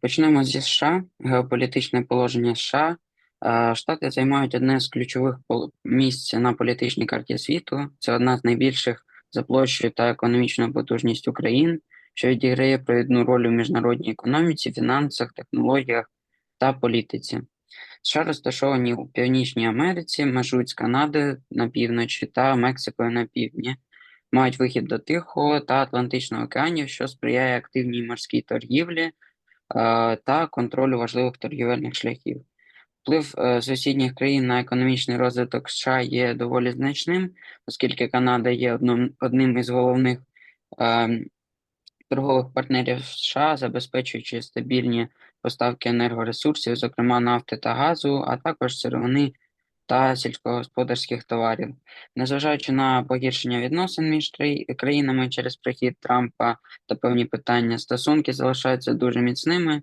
Почнемо зі США. Геополітичне положення США. Е, Штати займають одне з ключових місць на політичній карті світу. Це одна з найбільших за площею та економічною потужністю країн, що відіграє провідну роль у міжнародній економіці, фінансах, технологіях та політиці. США розташовані у Північній Америці, межують з Канадою на півночі та Мексикою на півдні. Мають вихід до Тихого та Атлантичного океанів, що сприяє активній морській торгівлі е, та контролю важливих торгівельних шляхів. Вплив е, сусідніх країн на економічний розвиток США є доволі значним, оскільки Канада є одним, одним із головних е, торгових партнерів США, забезпечуючи стабільні поставки енергоресурсів, зокрема нафти та газу, а також сировини та сільськогосподарських товарів. Незважаючи на погіршення відносин між країнами через прихід Трампа та певні питання, стосунки залишаються дуже міцними.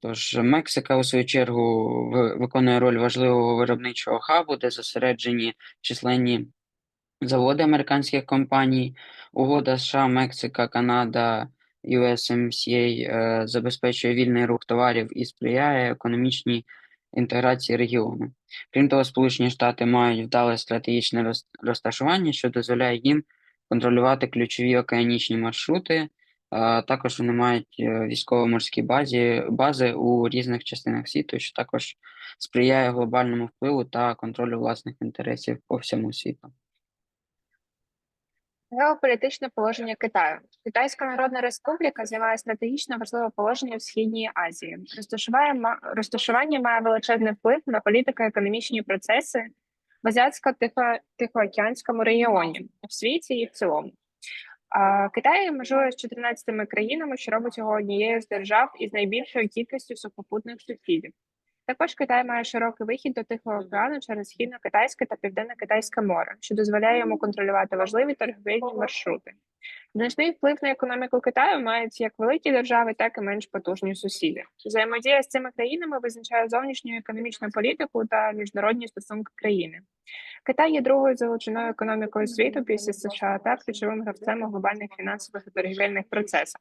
Тож Мексика, у свою чергу, виконує роль важливого виробничого хабу, де зосереджені численні заводи американських компаній. Угода США, Мексика, Канада, USMCA е, забезпечує вільний рух товарів і сприяє економічній інтеграції регіону. Крім того, Сполучені Штати мають вдале стратегічне роз- розташування, що дозволяє їм контролювати ключові океанічні маршрути. Також вони мають е, військово-морські базі, бази у різних частинах світу, що також сприяє глобальному впливу та контролю власних інтересів по всьому світу. Геополітичне положення Китаю. Китайська Народна Республіка займає стратегічно важливе положення в Східній Азії. Розташування, розташування має величезний вплив на політико-економічні процеси в Азіатсько-Тихоокеанському регіоні, в світі і в цілому. Китай межує з 14 країнами, що робить його однією з держав із найбільшою кількістю сухопутних сусідів. Також Китай має широкий вихід до Тихого океану через Східно-Китайське та Південно-Китайське море, що дозволяє йому контролювати важливі торговельні маршрути. Значний вплив на економіку Китаю мають як великі держави, так і менш потужні сусіди. Взаємодія з цими країнами визначає зовнішню економічну політику та міжнародні стосунки країни. Китай є другою за величиною економікою світу після США та ключовим гравцем у глобальних фінансових і торгівельних процесах.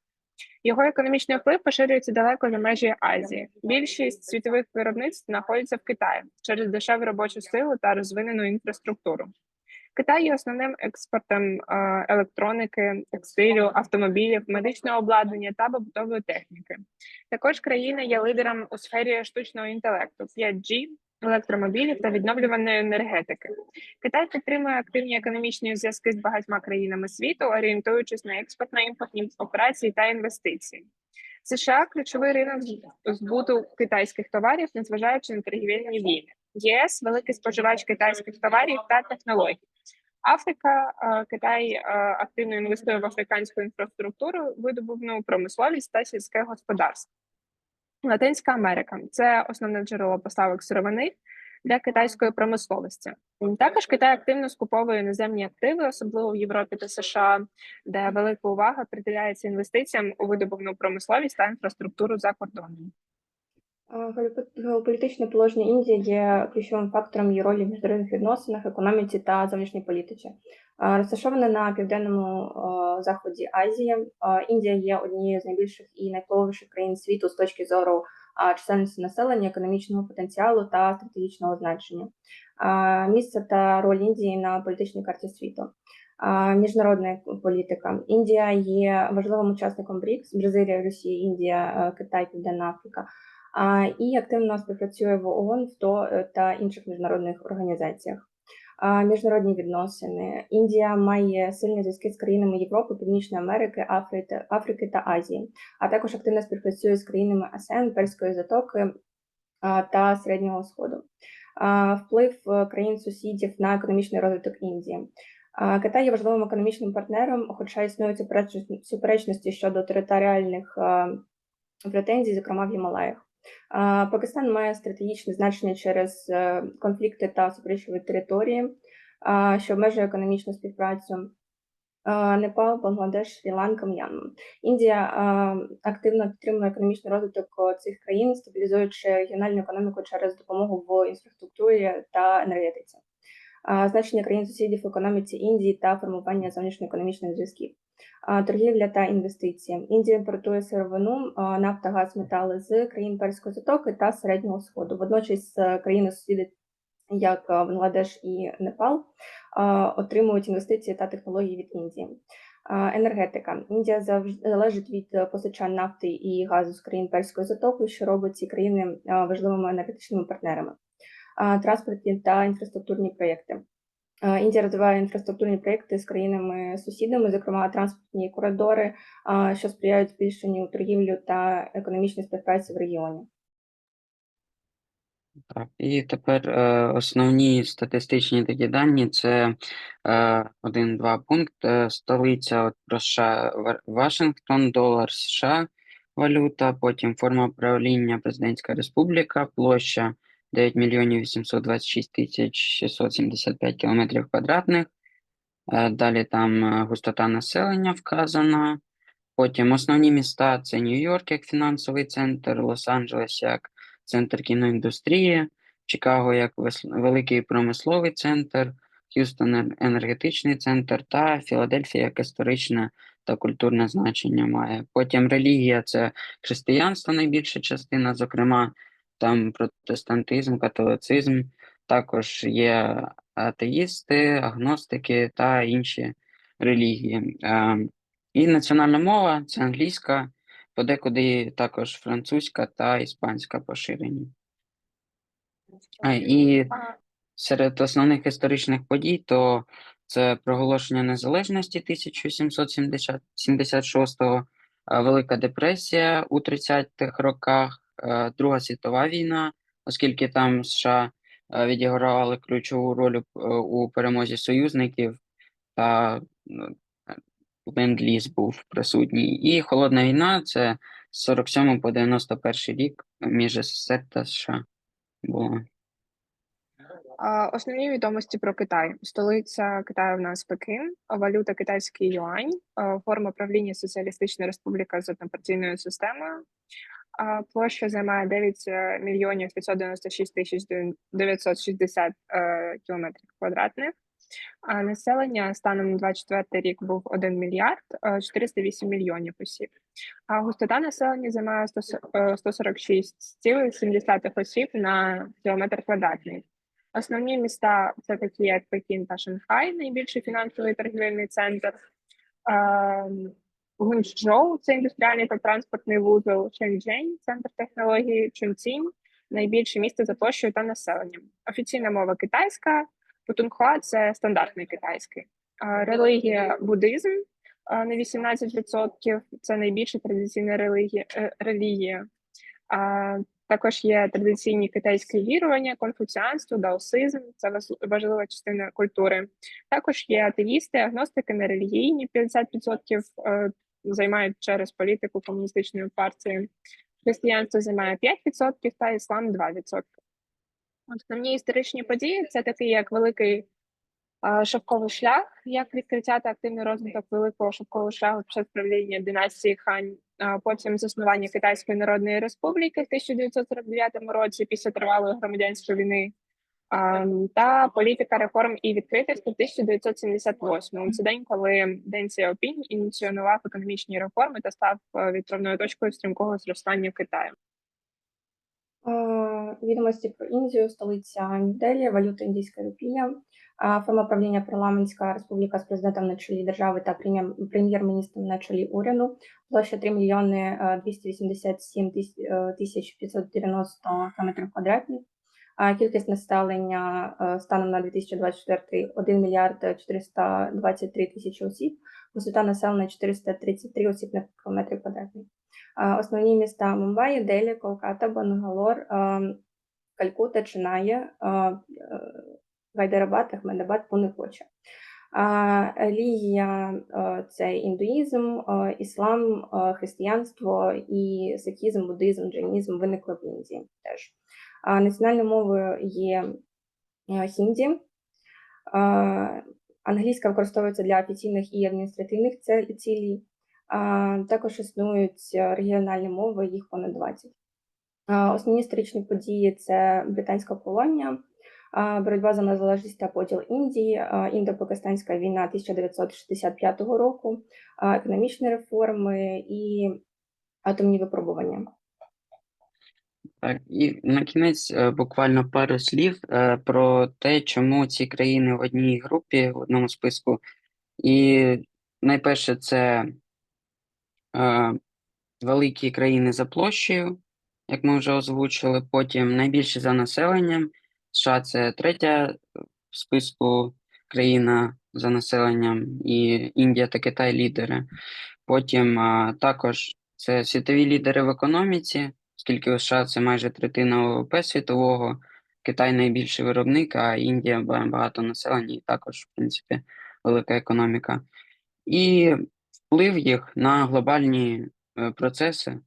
Його економічний вплив поширюється далеко за межі Азії. Більшість світових виробництв знаходиться в Китаї через дешеву робочу силу та розвинену інфраструктуру. Китай є основним експортом е, електроніки, текстилю, автомобілів, медичного обладнання та побутової техніки. Також країна є лідером у сфері штучного інтелекту 5G, електромобілів та відновлюваної енергетики. Китай підтримує активні економічні зв'язки з багатьма країнами світу, орієнтуючись на експортно-імпортні операції та інвестиції. США ключовий ринок збуту китайських товарів, незважаючи на торгівельні війни. ЄС великий споживач китайських товарів та технологій. Африка, е, Китай е, активно інвестує в африканську інфраструктуру, видобувну промисловість та сільське господарство. Латинська Америка це основне джерело поставок сировини для китайської промисловості. Також Китай активно скуповує іноземні активи, особливо в Європі та США, де велика увага приділяється інвестиціям у видобувну промисловість та інфраструктуру за кордоном. Геополітичне положення Індії є ключовим фактором її ролі в міжнародних відносинах, економіці та зовнішній політиці. Розташована на південному заході Азії, Індія є однією з найбільших і найвпливовіших країн світу з точки зору чисельності населення, економічного потенціалу та стратегічного значення. Місце та роль Індії на політичній карті світу. Міжнародна політика. Індія є важливим учасником БРІКС, Бразилія, Росія, Індія, е, Китай, Південна Африка і активно співпрацює в ООН в то е, та інших міжнародних організаціях. Міжнародні відносини. Індія має сильні зв'язки з країнами Європи, Північної Америки, Африки, Африки та Азії, а також активно співпрацює з країнами АСЕАН, Перської затоки та Середнього Сходу. Вплив е, країн-сусідів на економічний розвиток Індії. Китай є важливим економічним партнером, хоча існують суперечності щодо територіальних претензій, зокрема в Гімалаях. Пакистан має стратегічне значення через е, конфлікти та суперечливі території, що обмежує економічну співпрацю. Непал, Бангладеш, Шрі-Ланка, М'янма. Індія активно підтримує економічний розвиток е, цих країн, стабілізуючи регіональну економіку через допомогу в інфраструктурі та енергетиці. значення країн-сусідів в економіці Індії та формування зовнішньоекономічних зв'язків. Торгівля та інвестиції. Індія імпортує сировину, нафта, газ, метали з країн Перської затоки та Середнього Сходу. Водночас е, країни-сусіди, як Бангладеш і Непал, отримують інвестиції та технології від Індії. Енергетика. Індія залежить від постачань нафти і газу з країн Перської затоки, що робить ці країни важливими енергетичними партнерами. Транспортні та інфраструктурні проєкти. Індія розвиває інфраструктурні проєкти з країнами-сусідами, зокрема транспортні коридори, що сприяють збільшенню торгівлі та економічній співпраці в регіоні. Так, і тепер е, основні статистичні такі дані це е, один-два пункти. Столиця от про США Вашингтон, долар США, валюта, потім форма правління Президентська Республіка, площа 9 мільйонів 826 тисяч 675 кілометрів квадратних. Е, Далі там е, густота населення вказана. Потім основні міста це Нью-Йорк як фінансовий центр, Лос-Анджелес як центр кіноіндустрії, Чикаго як великий промисловий центр, Х'юстон енергетичний центр та Філадельфія як історичне та культурне значення має. Потім релігія це християнство найбільша частина, зокрема там протестантизм, католицизм, також є атеїсти, агностики та інші релігії. Е, І національна мова це англійська, подекуди також французька та іспанська поширені. І серед основних історичних подій то це проголошення незалежності 1776-го, Велика депресія у 30-х роках, е, Друга світова війна, оскільки там США е, відігравали ключову роль у- у перемозі союзників та е, ленд-ліз був присутній. І холодна війна це з 47 по 91 рік між СССР та США було. Основні відомості про Китай. Столиця Китаю в нас Пекин, а валюта китайський юань, форма правління Соціалістична Республіка з однопартійною системою. Площа займає 9 е, мільйонів 596 тисяч 960 е, кілометрів квадратних. А населення станом на 24 рік був 1 мільярд е, 408 мільйонів осіб. А густота населення займає 100 е, 146,7 осіб на кілометр квадратний. Основні міста це такі, як Пекін та Шанхай, найбільший фінансовий торгівельний центр. Гунчжоу це індустріальний та транспортний вузол, Шенчжень, центр технології, Чунцінь, найбільше місто за площею та населенням. Офіційна мова китайська, Путунхуа це стандартний китайський. Релігія буддизм на 18%, це найбільша традиційна релігія. е, релігія. Також є традиційні китайські вірування, конфуціанство, даосизм це важ- важлива частина культури. Також є атеїсти, агностики, нерелігійні 50% е, займають через політику комуністичної партії. Християнство займає 5% та іслам 2%. Основні історичні події це такі, як великий шовковий шлях, як відкриття та активний розвиток великого шовкового шляху під правління династії Хань, потім заснування Китайської Народної Республіки в 1949 році після тривалої громадянської війни. Та політика реформ і відкритості в 1978 Це день, коли Ден Сяопінь ініціював економічні реформи та став е, відправною точкою стрімкого зростання Китаю. Е, Відомості про Індію, столиця Нью-Делі, валюта індійська рупія, форма правління парламентська республіка з президентом на чолі держави та прем'єр- прем'єр-міністром на чолі уряду, площа 3 мільйони е, 287 тис- е, тисяч 590 км квадратних, кількість населення е, станом на 2024 1 мільярд 423 тисячі осіб, висота населення 433 осіб на кілометр квадратний. Основні міста Мумбаї, Делі, Колката, Бангалор, Калькута, Чиная, а, е, Гайдарабад, Ахмедабад, Пуне, Коча. Релігія е, це індуїзм, е, іслам, е, християнство і сикізм, буддизм, джайнізм виникли в Індії теж. Національною мовою є е, хінді. Англійська використовується для офіційних і адміністративних цілей. Також існують е, регіональні мови, їх понад 20. Основні історичні події це британська колонія, боротьба за незалежність та поділ Індії, індо-пакистанська війна 1965 року, економічні реформи і атомні випробування. Так, і на кінець е, буквально пару слів е, про те, чому ці країни в одній групі, в одному списку. І найперше, це е, великі країни за площею, як ми вже озвучили. Потім найбільші за населенням. США це третя в списку країна за населенням, і Індія та Китай лідери. Потім також це світові лідери в економіці, оскільки США це майже третина ВВП світового, Китай найбільший виробник, а Індія багато населення і також, в принципі, велика економіка. І вплив їх на глобальні е, процеси,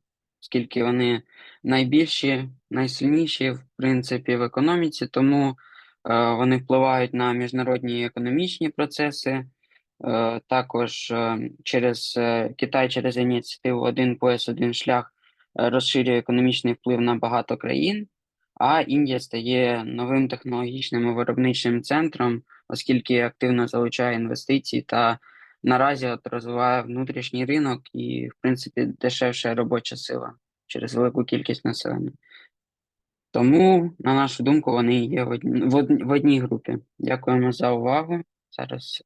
оскільки вони найбільші, найсильніші, в принципі, в економіці, тому е, вони впливають на міжнародні економічні процеси. Е, Також через Китай через ініціативу Один пояс, один шлях розширює економічний вплив на багато країн, а Індія стає новим технологічним і виробничим центром, оскільки активно залучає інвестиції та наразі от розвиває внутрішній ринок і, в принципі, дешевша робоча сила через велику кількість населення. Тому, на нашу думку, вони є в одній, в одній, групі. Дякуємо за увагу. Зараз